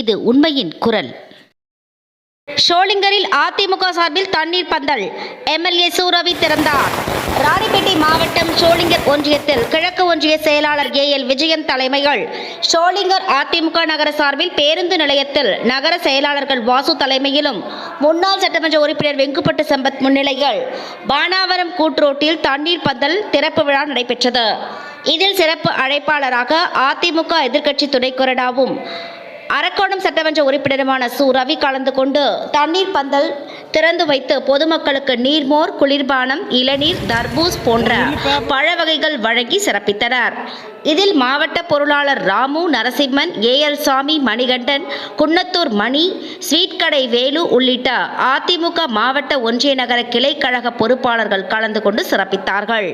இது உண்மையின் குரல். ஷோலிங்கரில் அதிமுக சார்பில் தண்ணீர் பந்தல். எம்எல்ஏ சூரவி திறந்தார். ராணிப்பேட்டை மாவட்டம் ஷோலிங்கர் ஒன்றியத்தில் கிழக்கு ஒன்றிய செயலாளர் ஏ எல் விஜயன் தலைமையில் ஷோலிங்கர் அதிமுக நகர சார்பில் பேருந்து நிலையத்தில் நகர செயலாளர்கள் வாசு தலைமையிலும் முன்னாள் சட்டமன்ற உறுப்பினர் வெங்குப்பட்டு சம்பத் முன்னிலையில் பானாவரம் கூட்டுரோட்டில் தண்ணீர் பந்தல் திறப்பு விழா நடைபெற்றது. இதில் சிறப்பு அழைப்பாளராக அதிமுக எதிர்க்கட்சி துணை கொறடாவும் அரக்கோணம் சட்டமன்ற உறுப்பினருமான சு. ரவி கலந்து கொண்டு தண்ணீர் பந்தல் திறந்து வைத்து பொதுமக்களுக்கு நீர்மோர் குளிர்பானம் இளநீர் தர்பூஸ் போன்ற பழ வகைகள் வழங்கி சிறப்பித்தனர். இதில் மாவட்ட பொருளாளர் ராமு நரசிம்மன் ஏஎல் சாமி மணிகண்டன் குன்னத்தூர் மணி ஸ்வீட் கடை வேலு உள்ளிட்ட அதிமுக மாவட்ட ஒன்றிய நகர கிளை கழக பொறுப்பாளர்கள் கலந்து கொண்டு சிறப்பித்தார்கள்.